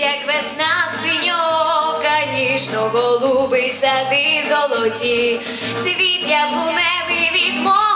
як весна синьока, ніжно голубий сади золоті, світ яблуневий від мого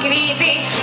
greedy